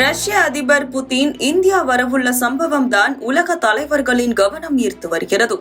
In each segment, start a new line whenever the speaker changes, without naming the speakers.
ரஷ்ய அதிபர் Putin India வரவுள்ள சம்பவம் தான் உலக தலைவர்களின் கவனம் ஈர்த்து வருகிறது.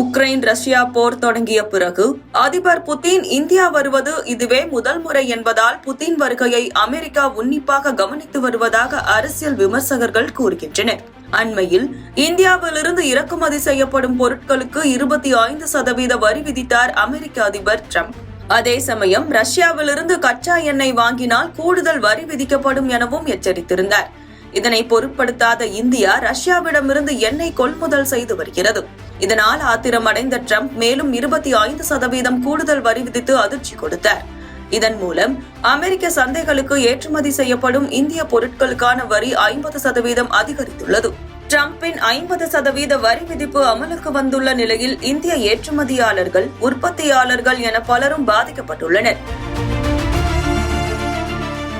உக்ரைன் ரஷ்யா போர் தொடங்கிய பிறகு அதிபர் புதின் இந்தியா வருவது இதுவே முதல் முறை என்பதால் புதின் வருகையை அமெரிக்கா உன்னிப்பாக கவனித்து வருவதாக அரசியல் விமர்சகர்கள் கூறுகின்றனர். அண்மையில் இந்தியாவிலிருந்து இறக்குமதி செய்யப்படும் பொருட்களுக்கு இருபத்தி ஐந்து சதவீத வரி விதித்தார் அமெரிக்க அதிபர் ட்ரம்ப். அதே சமயம் ரஷ்யாவிலிருந்து கச்சா எண்ணெய் வாங்கினால் கூடுதல் வரி விதிக்கப்படும் எனவும் எச்சரித்திருந்தார். இதனை பொருட்படுத்தாத இந்தியா ரஷ்யாவிடமிருந்து எண்ணெய் கொள்முதல் செய்து வருகிறது. இதனால் ஆத்திரமடைந்த ட்ரம்ப் மேலும் இருபத்தி ஐந்து சதவீதம் கூடுதல் வரி விதித்து அதிர்ச்சி கொடுத்தார். இதன் மூலம் அமெரிக்க சந்தைகளுக்கு ஏற்றுமதி செய்யப்படும் இந்திய பொருட்களுக்கான வரி ஐம்பது சதவீதம் அதிகரித்துள்ளது. டிரம்பின் ஐம்பது சதவீத வரி விதிப்பு அமலுக்கு வந்துள்ள நிலையில் இந்திய ஏற்றுமதியாளர்கள் உற்பத்தியாளர்கள் என பலரும் பாதிக்கப்பட்டுள்ளனர்.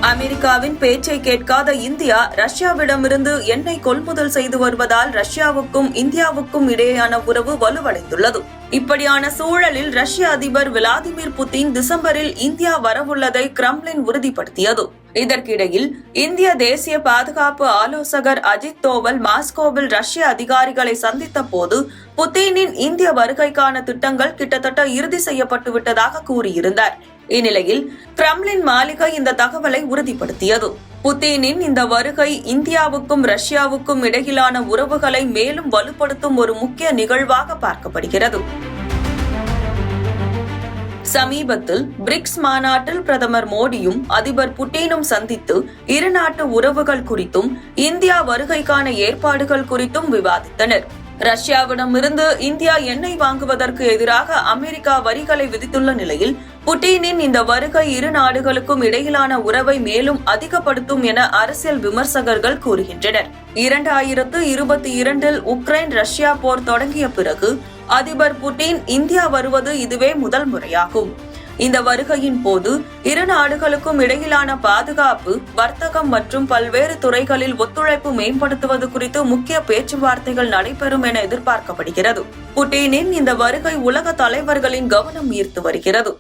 அமெரிக்காவின் பேச்சை கேட்காத இந்தியா ரஷ்யாவிடமிருந்து எண்ணெய் கொள்முதல் செய்து வருவதால் ரஷ்யாவுக்கும் இந்தியாவுக்கும் இடையேயான உறவு வலுவடைந்துள்ளது. இப்படியான சூழலில் ரஷ்ய அதிபர் விளாடிமிர் புட்டின் டிசம்பரில் இந்தியா வரவுள்ளதை கிரம்லின் உறுதிப்படுத்தியது. இதற்கிடையில் இந்திய தேசிய பாதுகாப்பு ஆலோசகர் அஜித் தோவல் மாஸ்கோவில் ரஷ்ய அதிகாரிகளை சந்தித்த போது புத்தீனின் இந்திய வருகைக்கான திட்டங்கள் கிட்டத்தட்ட இறுதி செய்யப்பட்டு விட்டதாக கூறியிருந்தார். இந்நிலையில் கிரம்லின் மாளிகை இந்த தகவலை உறுதிப்படுத்தியது. புத்தீனின் இந்த வருகை இந்தியாவுக்கும் ரஷ்யாவுக்கும் இடையிலான உறவுகளை மேலும் வலுப்படுத்தும் ஒரு முக்கிய நிகழ்வாக பார்க்கப்படுகிறது. சமீபத்தில் பிரிக்ஸ் மாநாட்டில் பிரதமர் மோடியும் அதிபர் புட்டினும் சந்தித்து இரு நாட்டு உறவுகள் குறித்தும் இந்தியா வருகைக்கான ஏற்பாடுகள் குறித்தும் விவாதித்தனர். ரஷ்யாவிடமிருந்து இந்தியா எண்ணெய் வாங்குவதற்கு எதிராக அமெரிக்கா வரிகளை விதித்துள்ள நிலையில் புட்டினின் இந்த வருகை இரு நாடுகளுக்கும் இடையிலான உறவை மேலும் அதிகப்படுத்தும் என அரசியல் விமர்சகர்கள் கூறுகின்றனர். இரண்டாயிரத்து இருபத்தி இரண்டில் உக்ரைன் ரஷ்யா போர் தொடங்கிய பிறகு அதிபர் புட்டின் இந்தியா வருவது இதுவே முதல் முறையாகும். இந்த வருகையின் போது இரு நாடுகளுக்கும் இடையிலான பாதுகாப்பு வர்த்தகம் மற்றும் பல்வேறு துறைகளில் ஒத்துழைப்பு மேம்படுத்துவது குறித்து முக்கிய பேச்சுவார்த்தைகள் நடைபெறும் என எதிர்பார்க்கப்படுகிறது. புட்டினின் இந்த வருகை உலக தலைவர்களின் கவனம் ஈர்த்து வருகிறது.